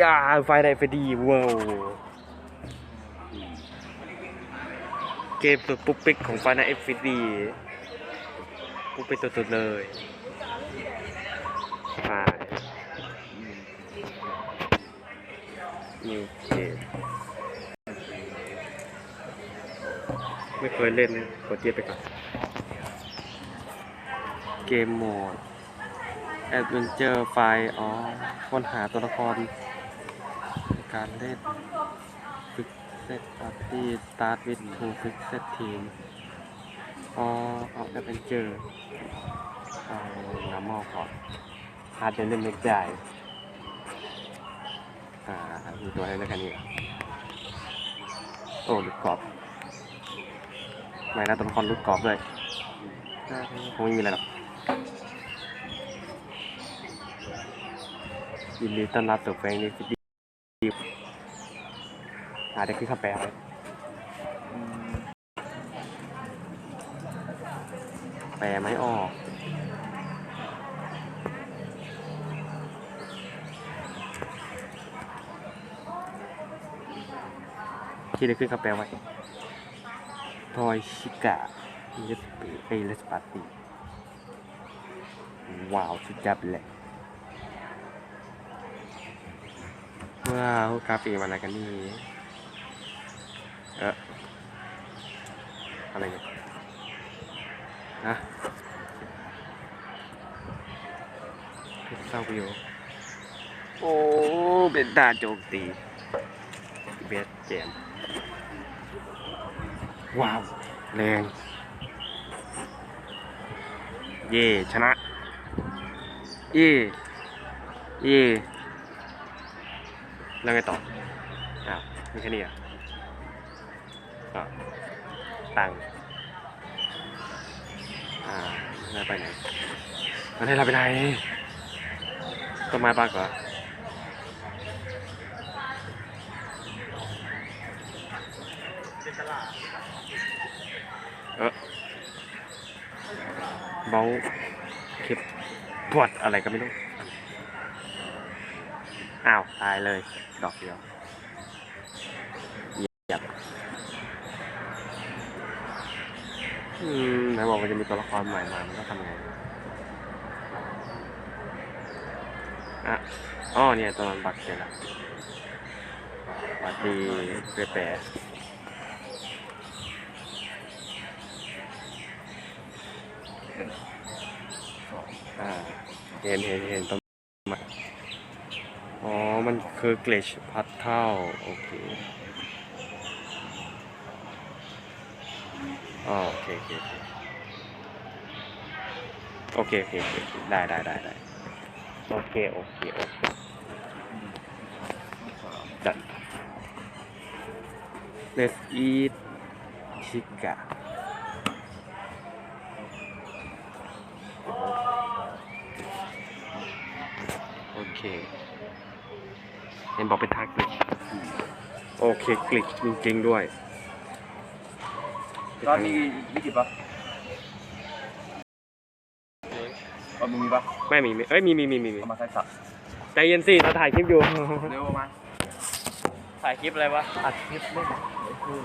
ยาไฟในไฟดีว้าวเกมสุดปุ๊กปิ๊กของไฟในเอฟดีปุ๊กปิ๊กสุดๆเลยไปนี่เกมไม่เคยเล่นนะกดเทียบไปก่อน เกมโหมดแอดเวนเจอร์ไฟอ๋อค้นหาตัวละคร การเล่นฟิกเซตปาร์ตี้สตาร์ทวิดทูฟิกเซตทีมออเอาแอดเวนเจอเอาน้ำมอก่อนฮาร์ดจะเล่นไม่ได้อ่ามีตัวอะไรแล้วกันนี่โอ้ลูกกรอบไม่นะตัวละครลูกกรอบด้วยคงไม่มีอะไรหรอกยินดีต้อนรับสู่แฟงในฟิดีาได้ขึ้นข้าแปลแปลไม่ออกที่ได้ขึ้นข้าแปลไว้ทอยชิกะเลสปีเอเลสปาตี้ว้าวสุดจับเลยว้าวกราฟิกมันอะไรกันนี่ เอออะไรเนี่ยฮะเศร้าไปอยู่ โอ้เป็นดาโจมตีเบสเจมว้าว แรง เย่ชนะ เย่เย่แล้วไงต่ออ้าวมีแค่นี้อะ อะตังค์อ่าแล้ไปไหนมันให้เราไปไหนต้นไม้ปักเหรอเออเบาคลิปปวดอะไรก็ไม่รู้ อ้าว ตายเลย ดอกเดียวเหยียบอืม ไหนบอกมันจะมีตัวละครใหม่มา มันก็ทำไง อะอ๋อเนี่ยตัวมันบักเสร็จแล้วสวัสดีเปรแปรเห็นเห็นเห็นต้นไม้อ๋อ มันคือเกลชพัดเท่าโอเค อ๋อโอเคโอเคโอเคโอเคโอเคโอเคได้ได้ได้ได้โอเคโอเคโอเคดัน let's eat ชิกะโอเคเห็นบอกเป็นทางกลิกโอเคกลิกจริง ๆ ด้วย ตอนนี้วิกฤตปะตอนมึงมีปะไม่มีไม่เอ้ยมีมีมีมีมีเอามาใส่สับใจเย็นสิเราถ่ายคลิปอยู่ เร็วมาถ่ายคลิปอะไรวะ อัดคลิปเล่นคือ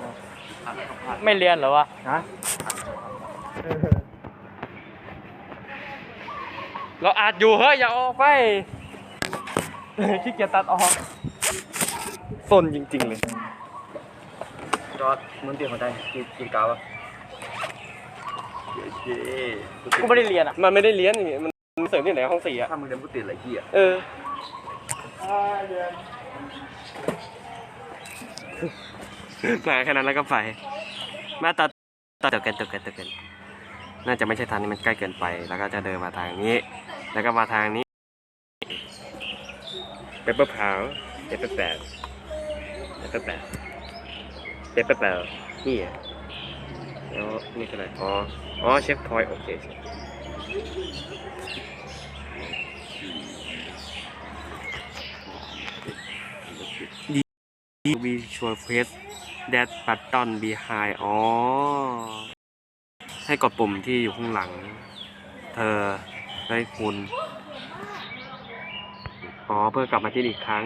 อะไรอัดอัดไม่เรียนเหรอวะ ฮะเราอาจอยู่เฮ้ยอย่าออกไป ขี้เกียจตัดออกสนจริงๆเลย จอดมึงเตรียมมาได้กินกินกาวปะเย้กูไม่ได้เรียนอะมันไม่ได้เลี้ยนอย่างเงี้ยมันเสริมที่ไหนห้องสี่อะ ถ้ามึงเรียนกูติดอะไรขี้อะเออ มาแค่นั้นแล้วก็ไป มาต่อต่อเติกันต่อกันต่อกันน่าจะไม่ใช่ทางนี้มันใกล้เกินไป แล้วก็จะเดินมาทางนี้ แล้วก็มาทางนี้เปปเปอร์พาวเปปเปอร์แปดเปปเปอร์แปด เปปเปอร์แปดนี่อะแล้วนี่คืออะไรอ๋ออ๋อเชฟพอยต์โอเค visual face that button behind อ๋อ ให้กดปุ่มที่อยู่ข้างหลัง เธอได้คุณ อ๋อ เพื่อกลับมาที่นี่อีกครั้ง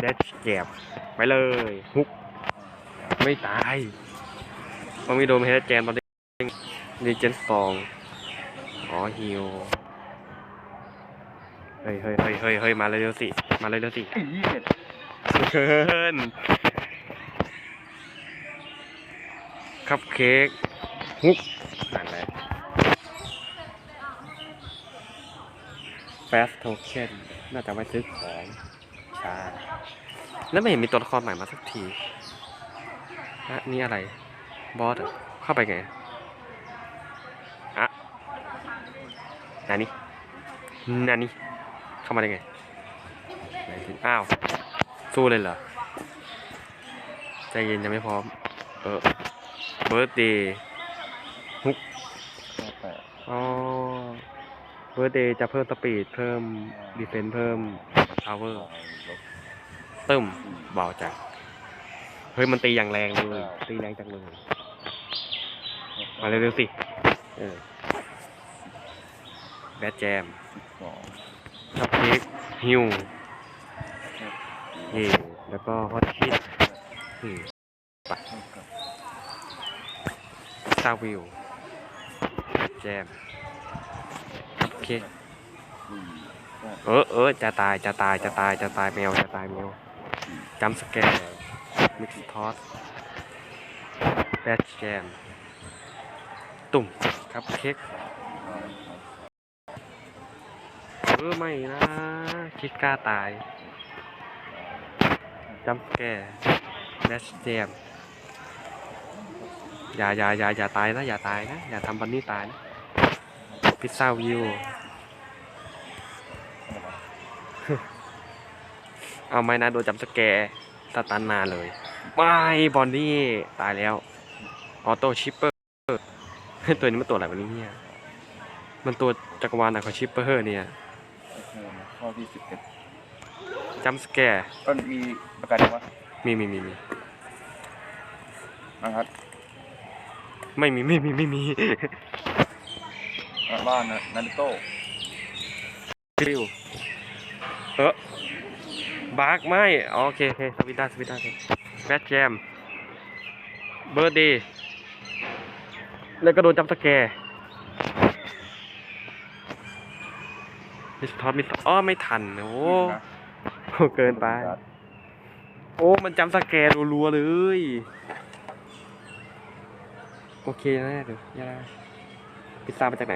แดชแก็บไปเลยฮุก ไม่ตายมันม่โดนเฮดแจนตอนนี้ดีเจนสองอ๋อฮิวเฮ้ยเฮ้ยเฮ้ยเฮ้ยเฮ้ยมาเลยเร็วสิ มาเลยเร็วสิอีเหี้ยเกินคัพเค้กฮุกนั่นแหละ Fast Token น่าจะไว้ซื้อของใช่ แล้วไม่เห็นมีตัวละครใหม่มาสักทีอะนี่อะไร บอสเข้าไปไงอะนานี่นานี่เข้ามาได้ไงไอ้าว สู้เลยเหรอ ใจเย็นยังไม่พร้อม เออเบิร์ดเดย์ฮุกอ๋อเบิร์ดเดย์จะเพิ่มสปีด เพิ่มดีเฟนส์เพิ่มพาวเวอร์ ตึ้มเบาจังเฮ้ยมันตีอย่างแรงเลยตีแรงจังเลยมาเร็วๆสิเออแบดแจมสิบสองคัพเค้กฮิวเย่แล้วก็ฮอตชิตอืมเท่ากับซาวิวแจมคัพเค้กเออเออจะตายจะตายจะตายจะตายแมวจะตายแมว จำสแกร์มิกซ์ทอสแบทแจมตุ่มครับเค้กเออไม่นะ คิดกล้าตายจำสแกแบทแจมอย่าอย่าอย่าอย่าตายนะ อย่าตายนะ อย่าทำบันนี่ตายนะ พิซซ่าวิว เอาไหมนะโดนจับสแกร์สตันนาเลยไม่บอนนี่ตายแล้ว ออโต้ชิปเปอร์ตัวนี้มันตัวอะไรวะเนี่ยมันตัวจักรวาลอะของชิปเปอร์เนี่ยโอเคนะข้อที่สิบเอ็ดจัมสแกร์ต้นมีประกันไหมวะมีมีมีมีนะครับ ไม่มีไม่มีไม่มีอะบ้านนะนาริโต้ฟิวเออ บาร์กไม่อ๋อโอเคโอเคสวิตด้าสวิตด้าแบทแจมเบิร์ดดีแล้วก็โดนจัมสแกร์มิสทอสมิสอ๋อไม่ทันโอ้นะโอ้เกินไป โอ้มันจำสแกนรัวๆเลย โอเคนะเดี๋ยวย่าพิซซ่ามาจากไหน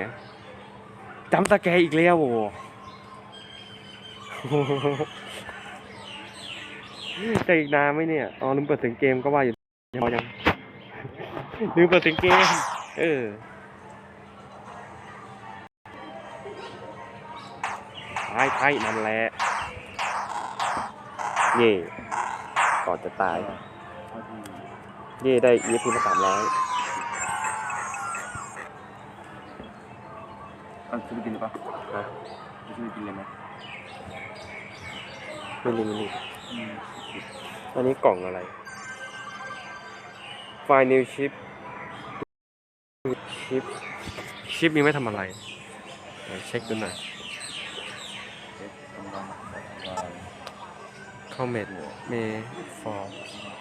จำสแกนอีกแล้วโอ้โห จะอีกนานไหมเนี่ยอ๋อลืมเปิดเสียงเกมก็ว่าอยู่ยังยังลืมเปิดเสียงเกม เออใช่ใช่นั่นแหละเย่ก่อนจะตายข้อที่เย่ได้ EFP มาสามร้อยอันฟิลิปปินส์หรือเปล่าฮะฟิลิปปินส์เลยไหมไม่รู้ไม่รู้ อันนี้กล่องอะไร ไฟล์นิวชิปชิป ชิปมีไม่ทำอะไรเดี๋ยวเช็คดูหน่อยเข้าเมดเมฟอร์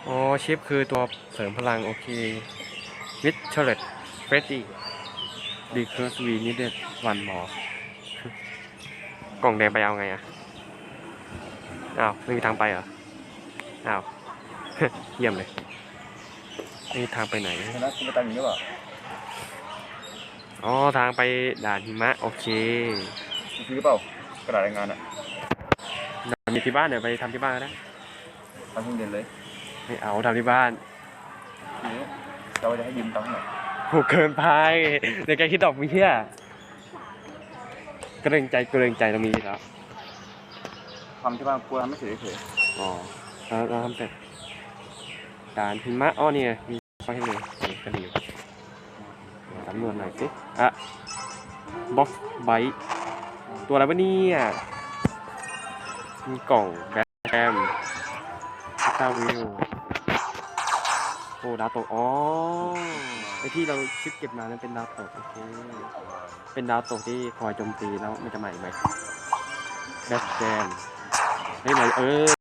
อ๋อ ชิปคือตัวเสริมพลัง โอเควิทเชอร์เลตเฟรดดี้ดีเคิร์สวีนิเดดวันหมอกล่องแดงไปเอาไงอะอ้าว ไม่มีทางไปเหรอ อ้าว เยี่ยมเลยไม่มีทางไปไหน ชนะคุณไปตังอยู่หรือเปล่าอ๋อ ทางไปด่านหิมะ โอเคคุณซื้อหรือเปล่ากระดาษรายงานอะมีที่บ้านเดี๋ยวไปทำที่บ้านก็ได้ทำเพิ่งเรียนเลยไม่เอาทำที่บ้านทีนี้เราจะให้ยืมตังค์หน่อยโหเกินไปเดี๋ยวแกคิดดอกเบี้ยเกรงใจเกรงใจตรงนี้แล้วทำที่บ้านกลัวทำไม่เสร็จเฉยออ๋อ แล้วเราทำเสร็จด่านหิมะอ้อเนี่ไงมีไฟให้เลยนี่ก็ดีสำรวจหน่อยสิอะบ็อกไบต์ตัวอะไรวะเนี่ยมีกล่องแบมพิซซ่าวิวโอ้ดาวตกอ๋อไอที่เราชิปเก็บมานั้นเป็นดาวตกโอเคเป็นดาวตกที่คอยโจมตีแล้วมันจะใหม่ไหมแบทแจมเฮ้ยมาเออ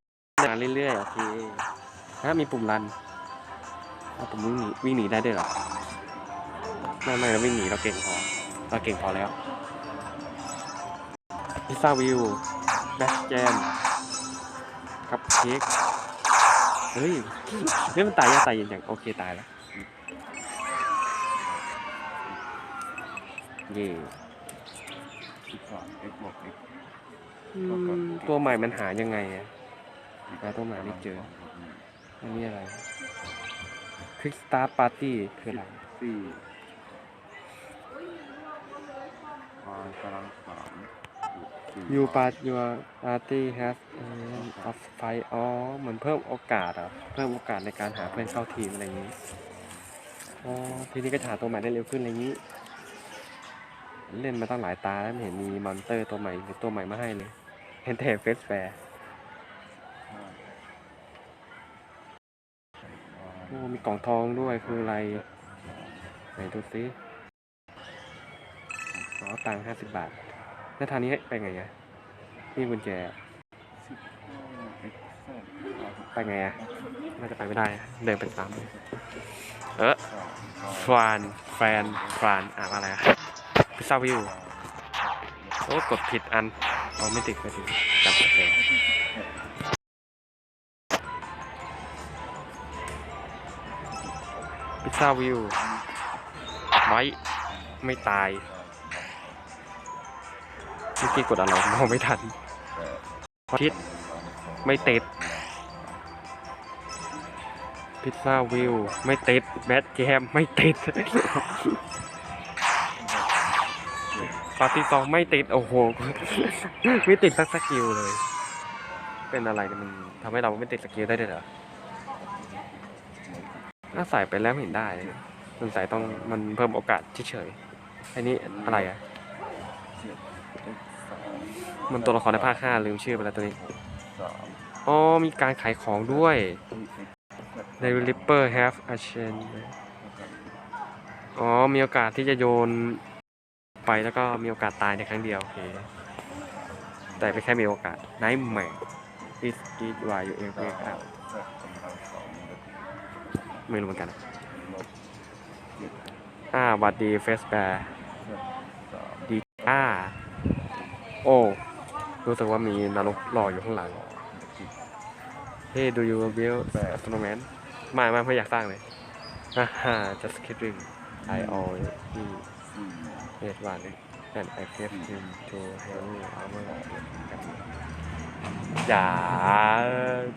มาเรื่อยๆโอเคถ้ามีปุ่มรันเอาปุ่มวิ่งหนีวิ่งหนีได้ด้วยเหรอไม่ไม่เราวิ่งหนีเราเก่งพอเราเก่งพอแล้วพิซซ่าวิวแบทแจมคัพเค้กเฮ้ยเฮ้ยมันตายยากตายเย็นอย่างโอเคตายแล้วเย่สิบสามเอ็กบวกเอ็กอืมตัวใหม่มันหายังไงอะ หาตัวใหม่ไม่เจอ อันนี้อะไร Quick Start Party คืออะไรสี่วายกำลังสามสี่ You part your party has aim of fight อ๋อเหมือนเพิ่มโอกาสเหรอะเพิ่มโอกาสในการหาเพื่อนเข้าทีมอะไรอย่างนี้อ๋อทีนี้ก็จะหาตัวใหม่ได้เร็วขึ้นอะไรอย่างนี้ เล่นมาตั้งหลายตาแล้วไม่เห็นมีมอนเตอร์ตัวใหม่หรือตัวใหม่มาให้เลย เห็นแต่เฟสแฟร์ โอ้มีกล่องทองด้วยคืออะไร ไหนดูสิอ๋อตังค์ห้าสิบบาท แล้วทางนี้ไปไงอะนี่กุญแจกไปไงอะน่าจะไปไม่ได้อะเดินไปตามเลยเออฟรานแฟนฟรานอ่านว่าอะไรอะพิซซ่าวิว โอ้ กดผิดอัน อ๋อ ไม่ติดไม่ติดจับเอง พิซซ่าวิวไว้ไม่ตายเมื่อกี้กดอะไรมองไม่ทันพอทิศไม่ติด พิซซ่าวิว ไม่ติดแบทแจมไม่ติดปาร์ตี้ซองไม่ติด โอ้โห ไม่ติดสักสกิลเลย เป็นอะไรเนี่ยมันทำให้เราไม่ติดสกิลได้ด้วยเหรอ ถ้าใส่ไปแล้วไม่เห็นได้สงสัยต้องมันเพิ่มโอกาสเฉยๆอันนี้อะไรอะ มันตัวละครในภาคห้าลืมชื่อไปแล้วตัวนี้ อ๋อ มีการขายของด้วยใน Ripper have a chance อ๋อ มีโอกาสที่จะโยนไปแล้วก็มีโอกาสตายในครั้งเดียวโอเคแต่ไม่แค่มีโอกาส Nightmare is it why you ever wake up ไม่รู้เหมือนกันอ่าหวัดดีเฟสแบร์ดีอ่าโอ้รู้สึกว่ามีนรกรออยู่ข้างหลังเฮ้ do you build a snowman ไม่ไม่ไม่อยากสร้างเลยอ่าฮะ just kidding I already สี่ made one and I gave him to Henry Armor อย่า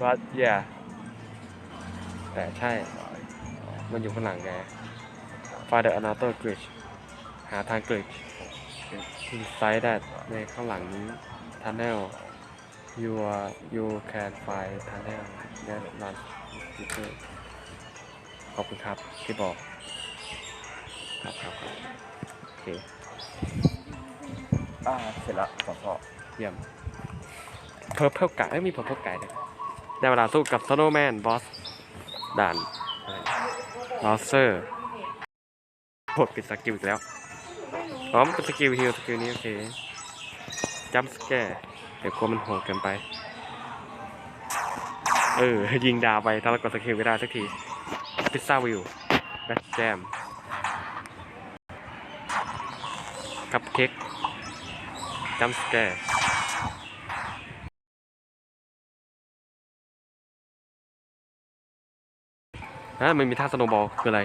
but yeah แต่ใช่ มันอยู่ข้างหลังแก Find another glitch หาทาง glitch inside that ในข้างหลังนี้ tunnel you are you can find tunnel that run deeper ขอบคุณครับที่บอก ครับครับครับโอเคอ่าเสร็จละสองข้อเยี่ยม Purple Guy ไม่มี Purple Guy ด้วยได้เวลาสู้กับ Snowman Boss ด่าน ลอเซอร์กดปิดสกิลอีกแล้วอ๋อมันเป็นสกิลฮิลสกิลนี้โอเคจัมสแกร์เดี๋ยวกลัวมันโหดเกินไป เออ ยิงดาวไปถ้าเรากดสกิลไม่ได้สักที พิซซ่าวิวแบทแจมคัพเค้กจัมสแกร์ ฮะมันมีท่าสโนบอลคืออะไร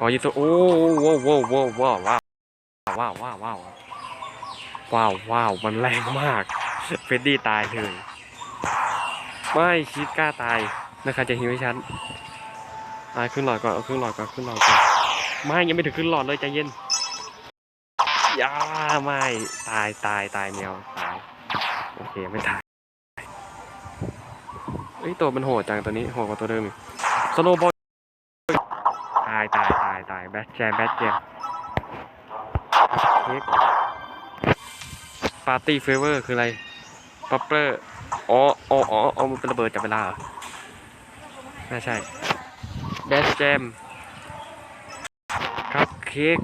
อ๋อยิงตัวโอ้ว้วว้วโว้วว้าวว้าวว้าวว้าวว้าวว้าวว้าวมันแรงมากเฟดดี้ตายเลยไม่ชิดกล้าตายนะครับจะหิวให้ฉันตาขึ้นหลอดก่อนเอาขึ้นหลอดก่อนขึ้นหลอดก่อนไม่ยังไม่ถึงขึ้นหลอดเลยใจเย็นย่าไม่ตายตายตายแมวตายโอเคไม่ตายเอ้ยตัวมันโหดจังตัวนี้โหดกว่าตัวเดิมอีก สโลบอลตายตายตายตายแบทแจมแบทแจมเค้กปาร์ตี้เฟเวอร์คืออะไรปัปเปอร์อ๋ออ๋ออ๋ออ๋อมันเป็นระเบิดจับเวลาเหรอน่าใช่แบทแจมครับเค้ก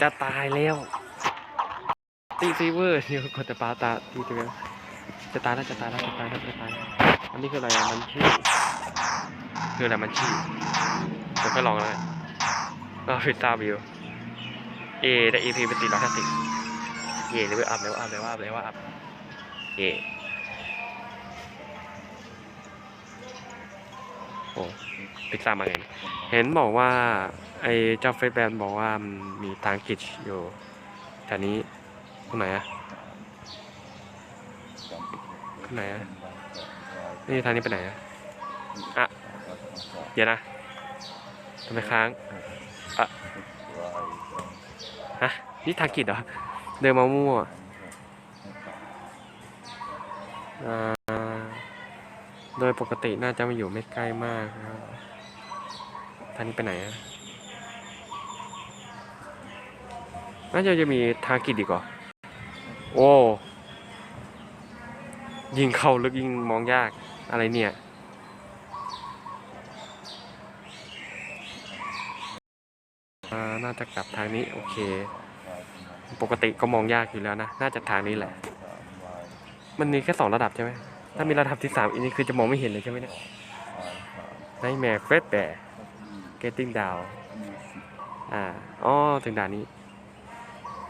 จะตายแล้วตีฟีเวอร์เดี๋ยวกดแต่ปาตาตีเดียวจะตายแล้วจะตายแล้วจะตายแล้วจะตายแล้วอันนี้คืออะไรอะมันชื่อ คืออะไรมันชื่อเดี๋ยวค่อยลองแล้วกันก็ฟิตาวิวเอได้ EP เป็นสี่ร้อยห้าสิบเย่เลยว้ยอัพเลยว่าอัพเลยว่าอัพเลยว่าอัพเย่โอ้พิซซ่ามาไงเนี่ยเห็นบอกว่า ไอ้เจ้าเฟซแบนบอกว่ามันมีทางกิจอยู่แถวนี้ตรงไหนอะตรงไหนอะนี่ทางนี้ไปไหนอะอะ เดี๋ยวนะทำไมค้างอะฮะนี่ทางกิจเหรอ เดินมามั่วโดยปกติน่าจะมาอยู่ไม่ใกล้มากครับทานี้ไปไหนอะน่าจะจะมีทากิดีกว่าโอ้ ยิงเข้าลึกยิงมองยากอะไรเนี่ย อ่า น่าจะกลับทางนี้โอเค ปกติก็มองยากอยู่แล้วนะ น่าจะทางนี้แหละ มันมีแค่สองระดับใช่ไหมถ้ามีระดับที่สามอันนี้คือจะมองไม่เห็นเลยใช่ไหมเนี่ยไนแมร์เฟสแต่ getting down อ่าอ๋อถึงด่านนี้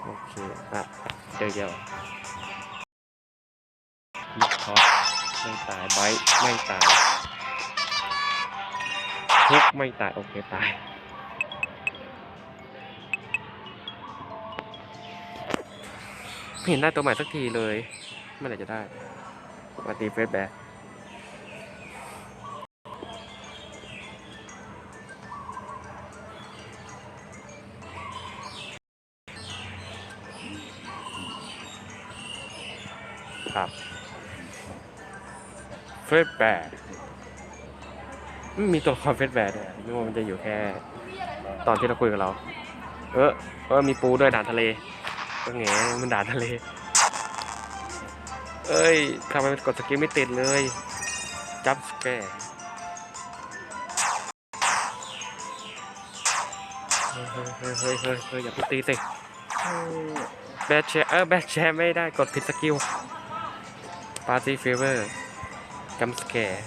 โอเคอะเจอเดียวมิดท็อปไม่ตายไบท์ไม่ตายทุกไม่ตาย โอเค ตาย เห็นได้ตัวใหม่สักทีเลยเมื่อไหร่จะได้ปกติเฟสแบกครับเฟสแบกมีตัวละครเฟสแบกด้วยนึกว่ามันจะอยู่แค่ ตอนที่เราคุยกับเรา เออเออมีปูด้วยด่านทะเล ก็แงมันด่านทะเล เอ้ยทำไมมันกดสกิลไม่ติดเลย จับสแกร์เฮ้ยเฮ้ยเฮ้ยเฮ้ยเฮ้ยอย่าเพิ่งตีสิแบทแชร์เออแบทแชร์ไม่ได้กดผิดสกิลปาร์ตี้เฟเวอร์จัมสแกร์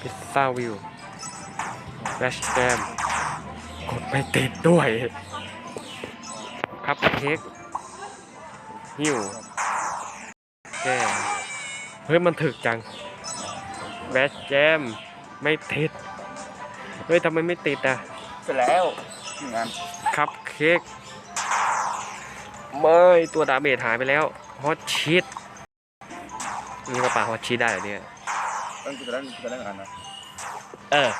พิซซ่าวิวแบชแจม กดไม่ติดด้วย ครับเค้กหิวแกเฮ้ยมันถึกจังแบชแจม ไม่ติด เฮ้ยทำไมไม่ติดอะเสร็จแล้วงานครับเค้กไม่ตัวดาเมจหายไปแล้วฮอตชีตนี่มาป่าฮอตชีตได้เหรอเนี่ยเออกูจะได้กูจะได้เหมือนกันนะเออ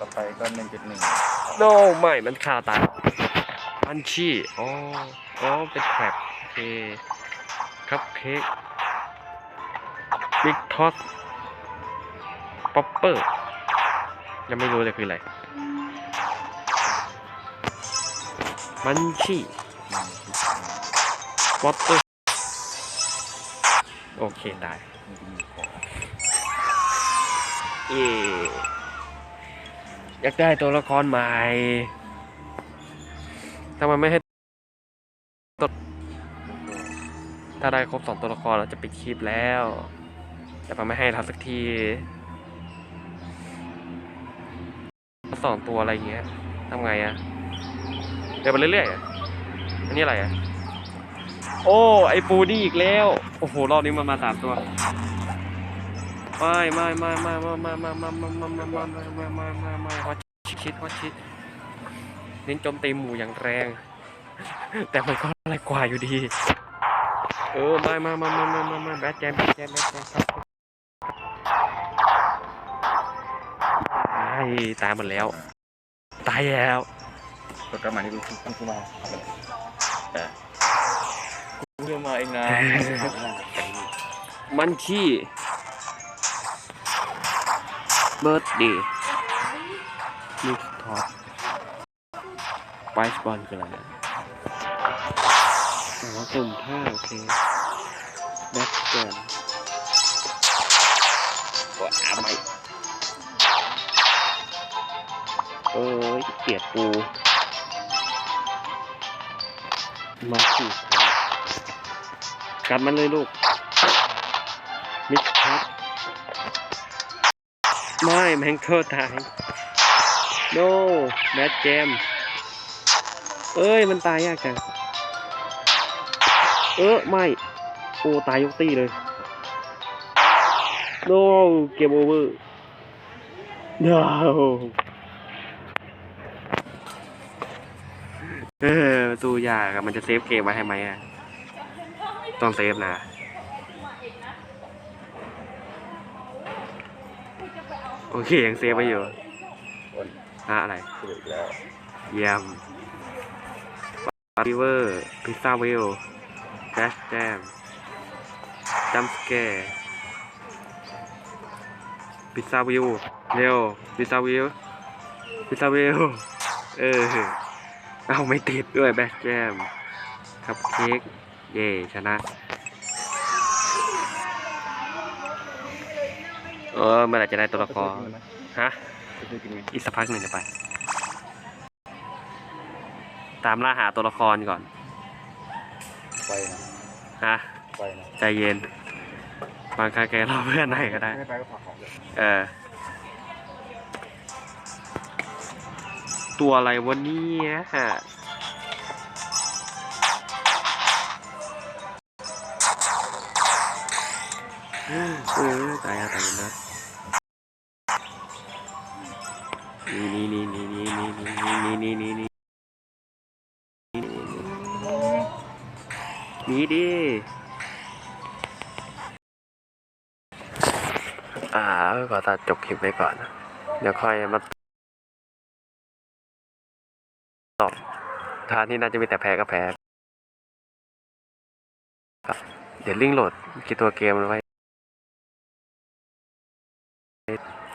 ต่อไปก็หนึ่งจุดหนึ่งโนไม่มันคาตายอันชี่อ๋ออ๋อเป็นแทร็บโอเคครับเค้กบิ๊กทอสป๊อปเปอร์ ยังไม่รู้เลยคืออะไร มันชี่วอเตอร์โอเค ได้เอ อยากได้ตัวละครใหม่ทำไมไม่ให้ตัวถ้าได้ครบสองตัวละครเราจะปิดคลิปแล้ว แต่มันไม่ให้เราสักทีสองตัวอะไรเงี้ยทำไงอะเดินไปเรื่อยๆอะอันนี้อะไรอะโอ้ ไอปูนี่อีกแล้ว โอ้โห รอบนี้มันมาสามตัว ไม่ไม่ไม่ไม่ไม่ไม่ไม่ไม่ไม่ไม่ไม่ไม่ไม่ไม่ไม่ไม่ไม่ฮอตชิดฮอตชิดเน้นโจมตีหมู่อย่างแรง แต่มันก็อะไรกว่าอยู่ดี เออไม่ไม่ไม่ไม่ไม่ไม่ไม่แบทแจมแบทแจมแบทแจมครับตายตายหมดแล้ว ตายแล้วตัวกระหม่ที่กูกูกูมาเอาไปเลยกูจะมาเองนะนะมันชี่ เบิร์ดดีมิกท็อปไปสบอลคืออะไรอ๋อกลุ่มท่าโอเคแบ็คแกนกดอาใหม่เอ้ยเกียดปูมาสิกัดมันเลยลูกมิดครับ ไม่แมงเคิลตาย โนแมทเจม เอ้ย มันตายยากจัง เออไม่ โอ้ ตายยกตี้เลย โนเกมโอเวอร์ no เออสู้ยากมันจะเซฟเกมไว้ให้ไหมอะต้องเซฟนะ โอเคยังเซฟไว้อยู่อะอะไรสรุปแล้ว เยี่ยมฟิเวอร์พิซซ่าวิลแดชแจมจัมสแกร์พิซซ่าวิวเร็วพิซซ่าวิวพิซซ่าวิวเออเอาไม่ติดด้วยแบ็คแจมคัพเค้กเย่ชนะ เออเมื่อไหร่จะได้ตัวละครฮะจะซื้อกินไหมอีกสักพักหนึ่งจะไป ตามล่าหาตัวละครก่อน ไปนะฮะไปนะใจเย็น บางครั้งแกรอเพื่อนไหนก็ได้ ไม่ไปก็ฝากของเลยเออ ตัวอะไรวะเนี่ยฮะเออตายอ นี่นี่นี่นี่นี่นี่นี่นี่นี่นี่นี่นี่ดิอ่าขอตัดจบคลิปไว้ก่อน เดี๋ยวค่อยมาตอบทางที่น่าจะมีแต่แพ้ก็แพ้เดี๋ยวลิงโหลดกี่ตัวเกมไว้